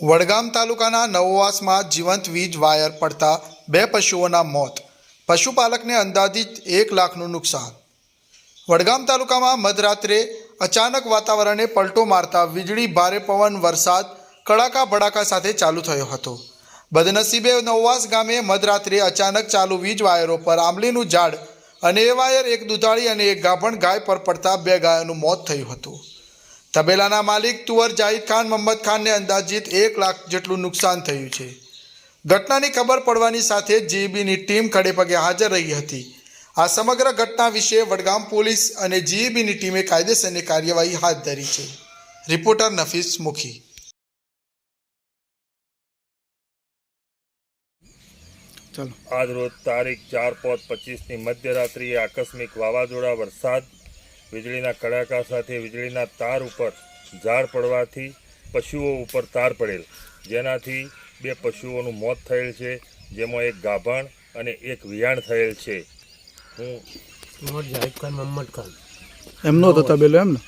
વડગામ તાલુકાના નવવાસમાં જીવંત વીજ વાયર પડતા બે પશુઓના મોત. પશુપાલકને અંદાજિત એક લાખનું નુકસાન. વડગામ તાલુકામાં મધરાત્રે અચાનક વાતાવરણે પલટો મારતા વીજળી ભારે પવન વરસાદ કડાકા ભડાકા સાથે ચાલુ થયો હતો. બદનસીબે નવવાસ ગામે મધરાત્રે અચાનક ચાલુ વીજ વાયરો પર આંબલીનું ઝાડ અને એ વાયર એક દુધાળી અને એક ગાભણ ગાય પર પડતા બે ગાયોનું મોત થયું હતું. તબેલાના માલિક તુવર જાહિદ ખાન મોહમ્મદ ખાનને અંદાજિત એક લાખ જેટલું નુકસાન થયું છે. ઘટનાની ખબર પડવાની સાથે જીઈબીની ટીમ ખડેપગે હાજર રહી હતી. આ સમગ્ર ઘટના વિશે વડગામ પોલીસ અને જીઈબીની ટીમે કાયદેસરની કાર્યવાહી હાથ ધરી છે. રિપોર્ટર નફીસ મુખી. ચાલો. આજ રોજ તારીખ ચાર પાંચ પચીસની મધ્યરાત્રિએ આકસ્મિક વાવાઝોડા વરસાદ વીજળીના કડાકા સાથે વીજળીના તાર ઉપર ઝાડ પડવાથી પશુઓ ઉપર તાર પડેલ. જેનાથી બે પશુઓનું મોત થયેલ છે જેમાં એક ગાભણ અને એક વિયાણ થયેલ છે. હું મોહમ્મદ જાહિદ ખાન મોહમ્મદ ખાન. એમનો હતો તબેલો એમ ને?